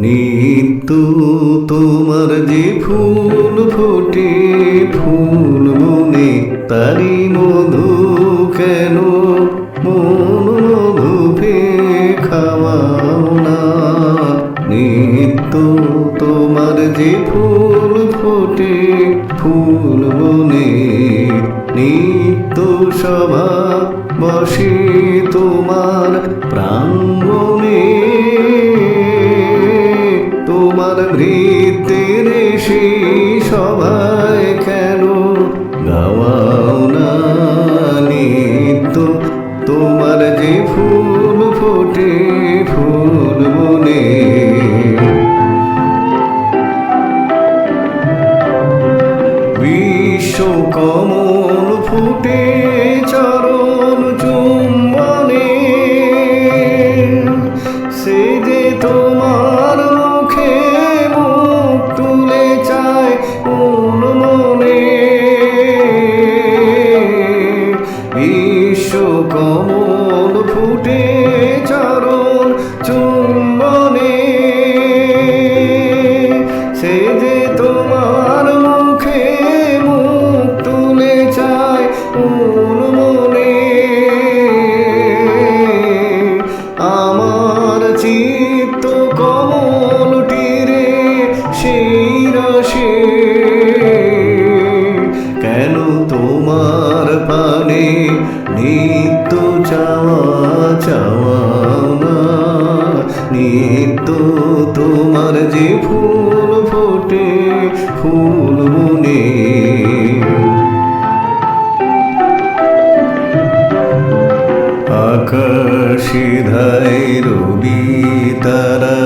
নিত্য তোমার যে ফুল ফোটে, ফুল মনে তারি মধু কেন? মন মধু পে খাওয়াও না। নিত্য তোমার যে ফুল ফোটে, ফুল মনে নিত্য সভা বসে সেই সভায় কেন? গাওয়াও না নিত্য। তোমার যে ফুল ফোটে, ফুল মনে। বিশ্ব কমল ফুটে কমল ফুটে চরণ চুম্বনে। সে যে তোমার মুখে মুখ তুলে চায় মনে আমার চিত্ত কমলটি রে সেই রসে কেন তোমার পানে নিত্য যে ফুল ফোটে ফুল মনে। আকাশে ধাই রবি তারা,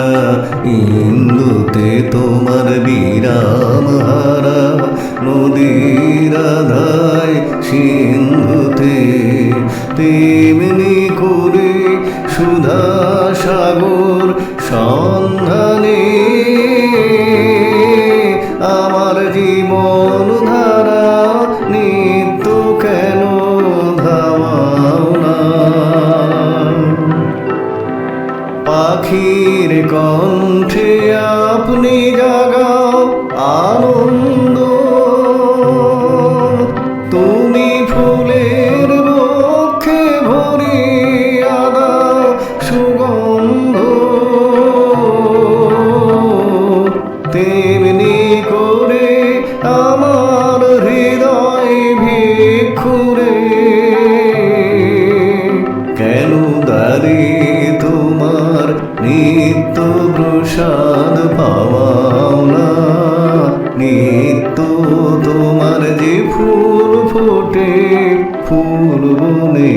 ইন্দুতে তোমার বিরাম হারা। নদীর আধায় সিন্ধুতে তেমনি করে সুধা সাগর সন্ধানে আমার জীবন দাঁড়িয়ে তোমার নিত্য প্রসাদ পাওয়াও না। নিত্য তোমার যে ফুল ফোটে ফুল বনে।